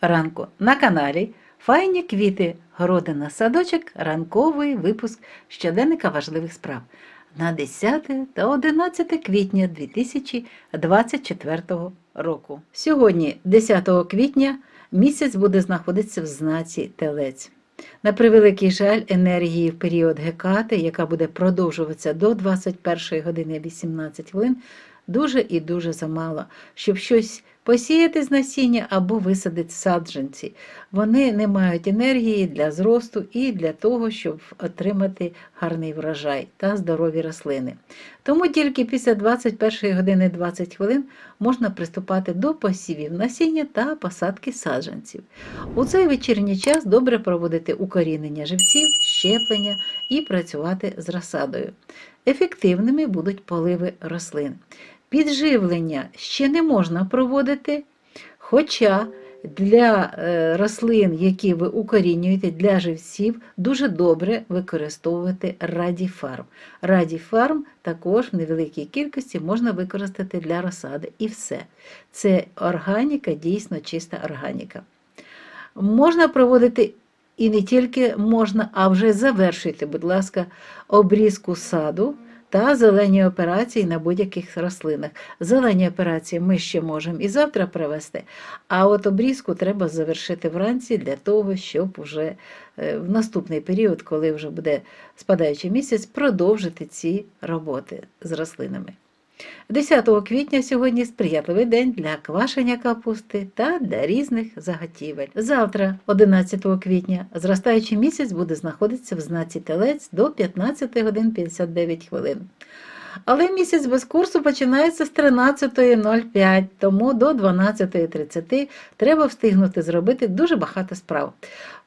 Ранку на каналі Файні квіти, городина, садочок, ранковий випуск щоденника важливих справ на 10 та 11 квітня 2024 року. Сьогодні, 10 квітня, місяць буде знаходитися в знаці Телець. На превеликий жаль, енергії в період Гекати, яка буде продовжуватися до 21 години 18 хвилин, дуже і дуже замало, щоб щось посіяти з насіння або висадити саджанці. Вони не мають енергії для зросту і для того, щоб отримати гарний врожай та здорові рослини. Тому тільки після 21 години 20 хвилин можна приступати до посівів насіння та посадки саджанців. У цей вечірній час добре проводити укорінення живців, щеплення і працювати з розсадою. Ефективними будуть поливи рослин. Підживлення ще не можна проводити, хоча для е, рослин, які ви укорінюєте для живців, дуже добре використовувати радіфарм. Радіфарм також в невеликій кількості можна використати для розсади. І все. Це органіка, дійсно чиста органіка. Можна проводити і не тільки можна, а вже завершуйте, будь ласка, обрізку саду та зелені операції на будь-яких рослинах. Зелені операції ми ще можемо і завтра провести, а от обрізку треба завершити вранці для того, щоб вже е, в наступний період, коли вже буде спадаючий місяць, продовжити ці роботи з рослинами. 10 квітня сьогодні сприятливий день для квашення капусти та для різних заготівель. Завтра, 11 квітня, зростаючий місяць буде знаходитися в знаці телець до 15 годин 59 хвилин. Але місяць без курсу починається з 13.05, тому до 12.30 треба встигнути зробити дуже багато справ.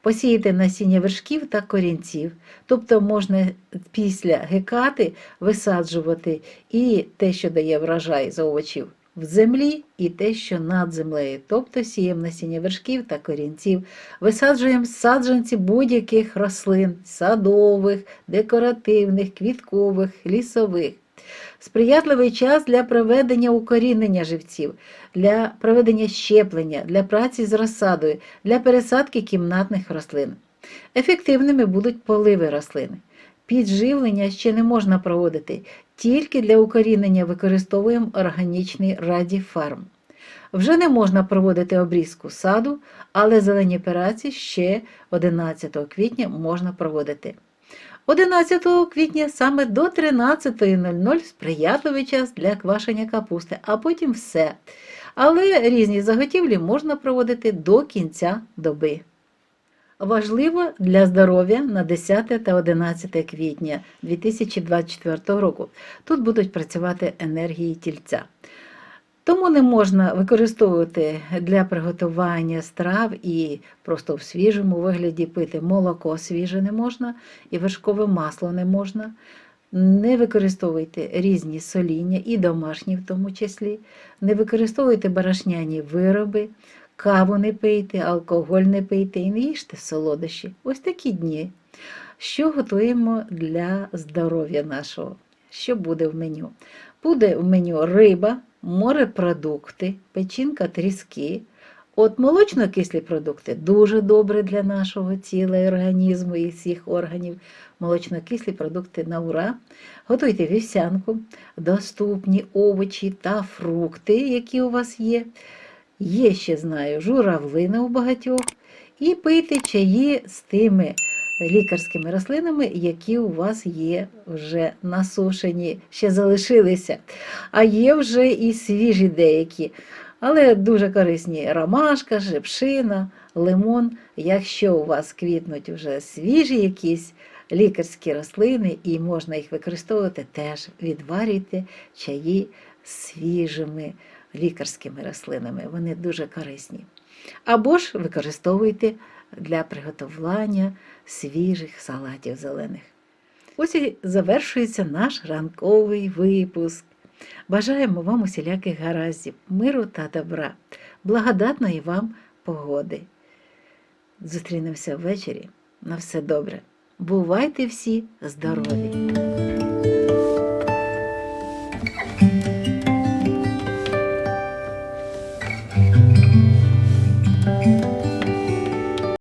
Посіяти насіння вершків та корінців, тобто можна після гекати висаджувати і те, що дає врожай з овочів в землі, і те, що над землею, тобто сіємо насіння вершків та корінців, висаджуємо саджанці будь-яких рослин, садових, декоративних, квіткових, лісових. Сприятливий час для проведення укорінення живців, для проведення щеплення, для праці з розсадою, для пересадки кімнатних рослин. Ефективними будуть поливи рослин. Підживлення ще не можна проводити, тільки для укорінення використовуємо органічний радіфарм. Вже не можна проводити обрізку саду, але зелені операції ще 11 квітня можна проводити. 11 квітня саме до 13.00 сприятливий час для квашення капусти, а потім все. Але різні заготівлі можна проводити до кінця доби. Важливо для здоров'я на 10 та 11 квітня 2024 року. Тут будуть працювати енергії тільця. Тому не можна використовувати для приготування страв і просто в свіжому вигляді пити молоко свіже не можна, і вершкове масло не можна. Не використовуйте різні соління, і домашні в тому числі, не використовуйте барашняні вироби, каву не пийте, алкоголь не пийте і не їжте солодощі. Ось такі дні. Що готуємо для здоров'я нашого? Що буде в меню? Буде в меню риба, морепродукти, печінка тріски. От молочно-кислі продукти дуже добре для нашого тіла, і організму і всіх органів. Молочно-кислі продукти на ура. Готуйте вівсянку, доступні овочі та фрукти, які у вас є. Є ще знаю журавлина у багатьох. І пийте чаї з тими лікарськими рослинами, які у вас є вже насушені, ще залишилися. А є вже і свіжі деякі. Але дуже корисні ромашка, шипшина, лимон. Якщо у вас квітнуть вже свіжі якісь лікарські рослини і можна їх використовувати, теж відварюйте чаї свіжими лікарськими рослинами. Вони дуже корисні. Або ж використовуйте для приготування свіжих салатів зелених. Ось і завершується наш ранковий випуск. Бажаємо вам усіляких гараздів, миру та добра, благодатної вам погоди. Зустрінемося ввечері. На все добре. Бувайте всі здорові!